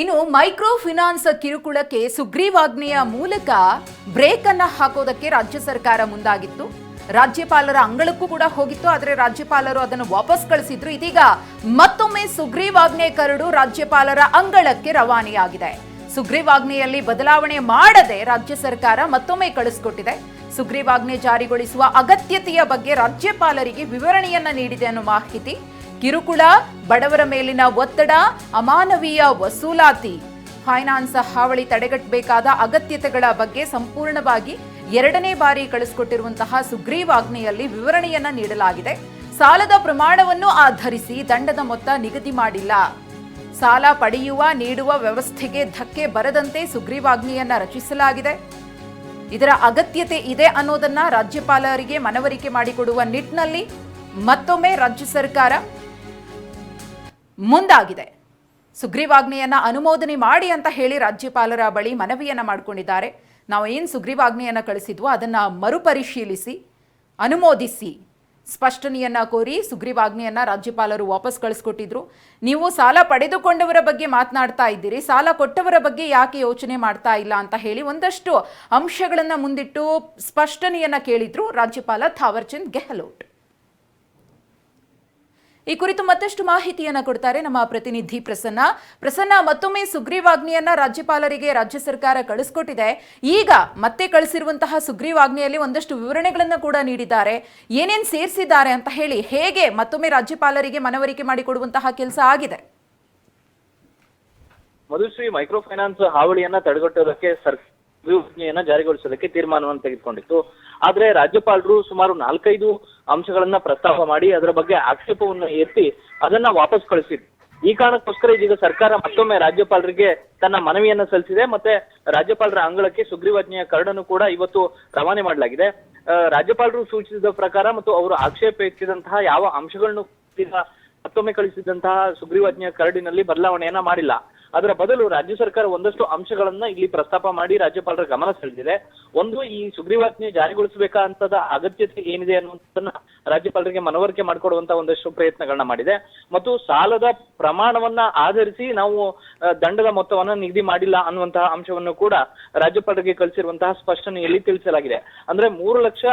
ಇನ್ನು micro finance ಕಿರುಕುಳಕ್ಕೆ ಸುಗ್ರೀವಾಜ್ಞೆಯ ಮೂಲಕ break ಅನ್ನ ಹಾಕೋದಕ್ಕೆ ರಾಜ್ಯ ಸರ್ಕಾರ ಮುಂದಾಗಿತ್ತು. ರಾಜ್ಯಪಾಲರ ಅಂಗಳಕ್ಕೂ ಕೂಡ ಹೋಗಿತ್ತು, ಆದರೆ ರಾಜ್ಯಪಾಲರು ಅದನ್ನು ವಾಪಸ್ ಕಳಿಸಿದ್ರು. ಇದೀಗ ಮತ್ತೊಮ್ಮೆ ಸುಗ್ರೀವಾಜ್ಞೆ ಕರಡು ರಾಜ್ಯಪಾಲರ ಅಂಗಳಕ್ಕೆ ರವಾನೆಯಾಗಿದೆ. ಸುಗ್ರೀವಾಜ್ಞೆಯಲ್ಲಿ ಬದಲಾವಣೆ ಮಾಡದೆ ರಾಜ್ಯ ಸರ್ಕಾರ ಮತ್ತೊಮ್ಮೆ ಕಳಿಸ್ಕೊಟ್ಟಿದೆ. ಸುಗ್ರೀವಾಜ್ಞೆ ಜಾರಿಗೊಳಿಸುವ ಅಗತ್ಯತೆಯ ಬಗ್ಗೆ ರಾಜ್ಯಪಾಲರಿಗೆ ವಿವರಣೆಯನ್ನ ನೀಡಿದೆ ಅನ್ನೋ ಮಾಹಿತಿ. ಕಿರುಕುಳ, ಬಡವರ ಮೇಲಿನ ಒತ್ತಡ, ಅಮಾನವೀಯ ವಸೂಲಾತಿ. ಫೈನಾನ್ಸ್ ಹಾವಳಿ ತಡೆಗಟ್ಟಬೇಕಾದ ಅಗತ್ಯತೆಗಳ ಬಗ್ಗೆ ಸಂಪೂರ್ಣವಾಗಿ ಎರಡನೇ ಬಾರಿ ಕಳಿಸಿಕೊಟ್ಟಿರುವಂತಹ ಸುಗ್ರೀವಾಜ್ಞೆಯಲ್ಲಿ ವಿವರಣೆಯನ್ನ ನೀಡಲಾಗಿದೆ. ಸಾಲದ ಪ್ರಮಾಣವನ್ನು ಆಧರಿಸಿ ದಂಡದ ಮೊತ್ತ ನಿಗದಿ ಮಾಡಿಲ್ಲ. ಸಾಲ ಪಡೆಯುವ, ನೀಡುವ ವ್ಯವಸ್ಥೆಗೆ ಧಕ್ಕೆ ಬರದಂತೆ ಸುಗ್ರೀವಾಜ್ಞೆಯನ್ನ ರಚಿಸಲಾಗಿದೆ. ಇದರ ಅಗತ್ಯತೆ ಇದೆ ಅನ್ನೋದನ್ನ ರಾಜ್ಯಪಾಲರಿಗೆ ಮನವರಿಕೆ ಮಾಡಿಕೊಡುವ ನಿಟ್ಟಿನಲ್ಲಿ ಮತ್ತೊಮ್ಮೆ ರಾಜ್ಯ ಸರ್ಕಾರ ಮುಂದಾಗಿದೆ. ಸುಗ್ರೀವಾಜ್ಞೆಯನ್ನು ಅನುಮೋದನೆ ಮಾಡಿ ಅಂತ ಹೇಳಿ ರಾಜ್ಯಪಾಲರ ಬಳಿ ಮನವಿಯನ್ನ ಮಾಡಿಕೊಂಡಿದ್ದಾರೆ. ನಾವು ಏನು ಸುಗ್ರೀವಾಜ್ಞೆಯನ್ನ ಕಳಿಸಿದ್ವೋ ಅದನ್ನ ಮರುಪರಿಶೀಲಿಸಿ, ಅನುಮೋದಿಸಿ, ಸ್ಪಷ್ಟನೆಯನ್ನು ಕೋರಿ ಸುಗ್ರೀವಾಜ್ಞೆಯನ್ನ ರಾಜ್ಯಪಾಲರು ವಾಪಸ್ ಕಳಿಸ್ಕೊಟ್ಟಿದ್ರು. ನೀವು ಸಾಲ ಪಡೆದುಕೊಂಡವರ ಬಗ್ಗೆ ಮಾತನಾಡ್ತಾ ಇದ್ದೀರಿ, ಸಾಲ ಕೊಟ್ಟವರ ಬಗ್ಗೆ ಯಾಕೆ ಯೋಚನೆ ಮಾಡ್ತಾ ಇಲ್ಲ ಅಂತ ಹೇಳಿ ಒಂದಷ್ಟು ಅಂಶಗಳನ್ನ ಮುಂದಿಟ್ಟು ಸ್ಪಷ್ಟನೆಯನ್ನು ಕೇಳಿದ್ರು ರಾಜ್ಯಪಾಲ ಥಾವರ್ಚಂದ್ ಗೆಹ್ಲೋಟ್. ಈ ಕುರಿತು ಮತ್ತಷ್ಟು ಮಾಹಿತಿಯನ್ನ ಕೊಡ್ತಾರೆ ನಮ್ಮ ಪ್ರತಿನಿಧಿ ಪ್ರಸನ್ನ. ಪ್ರಸನ್ನ, ಮತ್ತೊಮ್ಮೆ ಸುಗ್ರೀವಾಜ್ಞೆಯನ್ನ ರಾಜ್ಯಪಾಲರಿಗೆ ರಾಜ್ಯ ಸರ್ಕಾರ ಕಳಿಸ್ಕೊಟ್ಟಿದೆ. ಈಗ ಮತ್ತೆ ಕಳಿಸಿರುವಂತಹ ಸುಗ್ರೀವಾಜ್ಞೆಯಲ್ಲಿ ಒಂದಷ್ಟು ವಿವರಣೆಗಳನ್ನ ಕೂಡ ನೀಡಿದ್ದಾರೆ. ಏನೇನ್ ಸೇರಿಸಿದ್ದಾರೆ ಅಂತ ಹೇಳಿ ಹೇಗೆ ಮತ್ತೊಮ್ಮೆ ರಾಜ್ಯಪಾಲರಿಗೆ ಮನವರಿಕೆ ಮಾಡಿಕೊಡುವಂತಹ ಕೆಲಸ ಆಗಿದೆ? ಮಧುಶ್ರೀ ಮೈಕ್ರೋ ಫೈನಾನ್ಸ್ ಹಾವಳಿಯನ್ನ ತಡೆಗಟ್ಟೋದಕ್ಕೆ ಸರ್ಕಾರ ಜಾರಿಗೊಳಿಸೋದಕ್ಕೆ ತೀರ್ಮಾನವನ್ನು ತೆಗೆದುಕೊಂಡಿತ್ತು. ಆದ್ರೆ ರಾಜ್ಯಪಾಲರು ಸುಮಾರು ನಾಲ್ಕೈದು ಅಂಶಗಳನ್ನ ಪ್ರಸ್ತಾಪ ಮಾಡಿ ಅದರ ಬಗ್ಗೆ ಆಕ್ಷೇಪವನ್ನು ಎತ್ತಿ ಅದನ್ನ ವಾಪಸ್ ಕಳಿಸಿದ್ರು. ಈ ಕಾರಣಕ್ಕೋಸ್ಕರ ಇದೀಗ ಸರ್ಕಾರ ಮತ್ತೊಮ್ಮೆ ರಾಜ್ಯಪಾಲರಿಗೆ ತನ್ನ ಮನವಿಯನ್ನ ಸಲ್ಲಿಸಿದೆ ಮತ್ತೆ ರಾಜ್ಯಪಾಲರ ಅಂಗಳಕ್ಕೆ ಸುಗ್ರೀವಾಜ್ಞೆಯ ಕರಡನ್ನು ಕೂಡ ಇವತ್ತು ರವಾನೆ ಮಾಡಲಾಗಿದೆ. ರಾಜ್ಯಪಾಲರು ಸೂಚಿಸಿದ ಪ್ರಕಾರ ಮತ್ತು ಅವರು ಆಕ್ಷೇಪ ಎತ್ತಿದಂತಹ ಯಾವ ಅಂಶಗಳನ್ನು ಮತ್ತೊಮ್ಮೆ ಕಳಿಸಿದಂತಹ ಸುಗ್ರೀವಾಜ್ಞೆಯ ಕರಡಿನಲ್ಲಿ ಬದಲಾವಣೆಯನ್ನ ಮಾಡಿಲ್ಲ. ಅದರ ಬದಲು ರಾಜ್ಯ ಸರ್ಕಾರ ಒಂದಷ್ಟು ಅಂಶಗಳನ್ನ ಇಲ್ಲಿ ಪ್ರಸ್ತಾಪ ಮಾಡಿ ರಾಜ್ಯಪಾಲರ ಗಮನ ಸೆಳೆದಿದೆ. ಒಂದು, ಈ ಸುಗ್ರೀವಾಜ್ಞೆ ಜಾರಿಗೊಳಿಸಬೇಕಂತದ ಅಗತ್ಯತೆ ಏನಿದೆ ಅನ್ನುವಂಥದ್ದನ್ನ ರಾಜ್ಯಪಾಲರಿಗೆ ಮನವರಿಕೆ ಮಾಡಿಕೊಡುವಂತ ಒಂದಷ್ಟು ಪ್ರಯತ್ನಗಳನ್ನ ಮಾಡಿದೆ. ಮತ್ತು ಸಾಲದ ಪ್ರಮಾಣವನ್ನ ಆಧರಿಸಿ ನಾವು ದಂಡದ ಮೊತ್ತವನ್ನ ನಿಗದಿ ಮಾಡಿಲ್ಲ ಅನ್ನುವಂತಹ ಅಂಶವನ್ನು ಕೂಡ ರಾಜ್ಯಪಾಲರಿಗೆ ಕಳಿಸಿರುವಂತಹ ಸ್ಪಷ್ಟನೆಯಲ್ಲಿ ತಿಳಿಸಲಾಗಿದೆ. ಅಂದ್ರೆ ಮೂರು ಲಕ್ಷ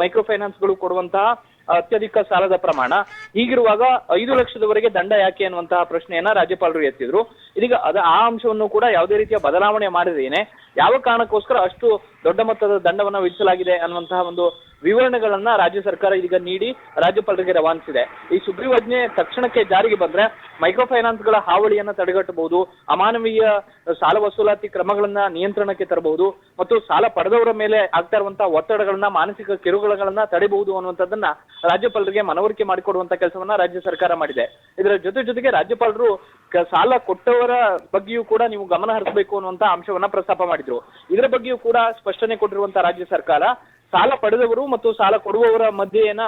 ಮೈಕ್ರೋ ಫೈನಾನ್ಸ್ಗಳು ಕೊಡುವಂತಹ ಅತ್ಯಧಿಕ ಸಾಲದ ಪ್ರಮಾಣ. ಹೀಗಿರುವಾಗ ಐದು ಲಕ್ಷದವರೆಗೆ ದಂಡ ಯಾಕೆ ಅನ್ನುವಂತಹ ಪ್ರಶ್ನೆಯನ್ನ ರಾಜ್ಯಪಾಲರು ಎತ್ತಿದ್ರು. ಇದೀಗ ಅದ ಆ ಅಂಶವನ್ನು ಕೂಡ ಯಾವುದೇ ರೀತಿಯ ಬದಲಾವಣೆ ಮಾಡದೇನೆ. ಯಾವ ಕಾರಣಕ್ಕೋಸ್ಕರ ಅಷ್ಟು ದೊಡ್ಡ ಮೊತ್ತದ ದಂಡವನ್ನ ವಿಧಿಸಲಾಗಿದೆ ಅನ್ನುವಂತಹ ಒಂದು ವಿವರಣೆಗಳನ್ನ ರಾಜ್ಯ ಸರ್ಕಾರ ಈಗ ನೀಡಿ ರಾಜ್ಯಪಾಲರಿಗೆ ರವಾನಿಸಿದೆ. ಈ ಸುಗ್ರೀವಾಜ್ಞೆ ತಕ್ಷಣಕ್ಕೆ ಜಾರಿಗೆ ಬಂದ್ರೆ ಮೈಕ್ರೋ ಫೈನಾನ್ಸ್ಗಳ ಹಾವಳಿಯನ್ನ ತಡೆಗಟ್ಟಬಹುದು, ಅಮಾನವೀಯ ಸಾಲ ವಸೂಲಾತಿ ಕ್ರಮಗಳನ್ನ ನಿಯಂತ್ರಣಕ್ಕೆ ತರಬಹುದು ಮತ್ತು ಸಾಲ ಪಡೆದವರ ಮೇಲೆ ಆಗ್ತಾ ಇರುವಂತಹ ಒತ್ತಡಗಳನ್ನ, ಮಾನಸಿಕ ಕಿರುಕುಳಗಳನ್ನ ತಡೆಯಬಹುದು ಅನ್ನುವಂಥದ್ದನ್ನ ರಾಜ್ಯಪಾಲರಿಗೆ ಮನವರಿಕೆ ಮಾಡಿಕೊಡುವಂತ ಕೆಲಸವನ್ನ ರಾಜ್ಯ ಸರ್ಕಾರ ಮಾಡಿದೆ. ಇದರ ಜೊತೆ ಜೊತೆಗೆ ರಾಜ್ಯಪಾಲರು ಸಾಲ ಕೊಟ್ಟವರ ಬಗ್ಗೆಯೂ ಕೂಡ ನೀವು ಗಮನ ಹರಿಸಬೇಕು ಅನ್ನುವಂತ ಅಂಶವನ್ನ ಪ್ರಸ್ತಾಪ ಮಾಡಿದ್ರು. ಇದರ ಬಗ್ಗೆಯೂ ಕೂಡ ಸ್ಪಷ್ಟನೆ ಕೊಟ್ಟಿರುವಂತಹ ರಾಜ್ಯ ಸರ್ಕಾರ ಸಾಲ ಪಡೆದವರು ಮತ್ತು ಸಾಲ ಕೊಡುವವರ ಮಧ್ಯೆ ಏನ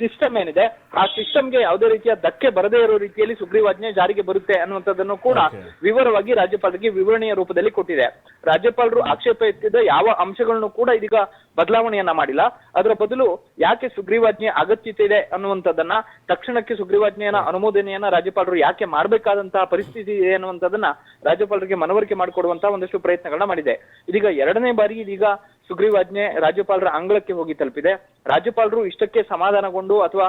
ಸಿಸ್ಟಮ್ ಏನಿದೆ ಆ ಸಿಸ್ಟಮ್ಗೆ ಯಾವುದೇ ರೀತಿಯ ಧಕ್ಕೆ ಬರದೇ ಇರೋ ರೀತಿಯಲ್ಲಿ ಸುಗ್ರೀವಾಜ್ಞೆ ಜಾರಿಗೆ ಬರುತ್ತೆ ಅನ್ನುವಂಥದ್ದನ್ನು ಕೂಡ ವಿವರವಾಗಿ ರಾಜ್ಯಪಾಲರಿಗೆ ವಿವರಣೆಯ ರೂಪದಲ್ಲಿ ಕೊಟ್ಟಿದೆ. ರಾಜ್ಯಪಾಲರು ಆಕ್ಷೇಪ ಎತ್ತಿದ ಯಾವ ಅಂಶಗಳನ್ನು ಕೂಡ ಇದೀಗ ಬದಲಾವಣೆಯನ್ನ ಮಾಡಿಲ್ಲ. ಅದರ ಬದಲು ಯಾಕೆ ಸುಗ್ರೀವಾಜ್ಞೆ ಅಗತ್ಯತೆ ಇದೆ ಅನ್ನುವಂಥದ್ದನ್ನ ತಕ್ಷಣಕ್ಕೆ ಸುಗ್ರೀವಾಜ್ಞೆಯನ್ನ ಅನುಮೋದನೆಯನ್ನ ರಾಜ್ಯಪಾಲರು ಯಾಕೆ ಮಾಡಬೇಕಾದಂತಹ ಪರಿಸ್ಥಿತಿ ಇದೆ ಅನ್ನುವಂಥದ್ದನ್ನ ರಾಜ್ಯಪಾಲರಿಗೆ ಮನವರಿಕೆ ಮಾಡಿಕೊಡುವಂತಹ ಒಂದಷ್ಟು ಪ್ರಯತ್ನಗಳನ್ನ ಮಾಡಿದೆ. ಇದೀಗ ಎರಡನೇ ಬಾರಿ ಇದೀಗ ಸುಗ್ರೀವಾಜ್ಞೆ ರಾಜ್ಯಪಾಲರ ಅಂಗಳಕ್ಕೆ ಹೋಗಿ ತಲುಪಿದೆ. ರಾಜ್ಯಪಾಲರು ಇಷ್ಟಕ್ಕೆ ಸಮಾಧಾನಗೊಂಡು ಅಥವಾ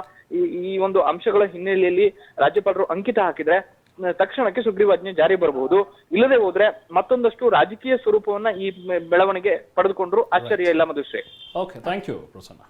ಈ ಒಂದು ಅಂಶಗಳ ಹಿನ್ನೆಲೆಯಲ್ಲಿ ರಾಜ್ಯಪಾಲರು ಅಂಕಿತ ಹಾಕಿದ್ರೆ ತಕ್ಷಣಕ್ಕೆ ಸುಗ್ರೀವಾಜ್ಞೆ ಜಾರಿ ಬರಬಹುದು. ಇಲ್ಲದೆ ಹೋದ್ರೆ ಮತ್ತೊಂದಷ್ಟು ರಾಜಕೀಯ ಸ್ವರೂಪವನ್ನ ಈ ಬೆಳವಣಿಗೆ ಪಡೆದುಕೊಂಡ್ರು ಆಶ್ಚರ್ಯ ಇಲ್ಲ Madhushree. Okay thank you Prasanna.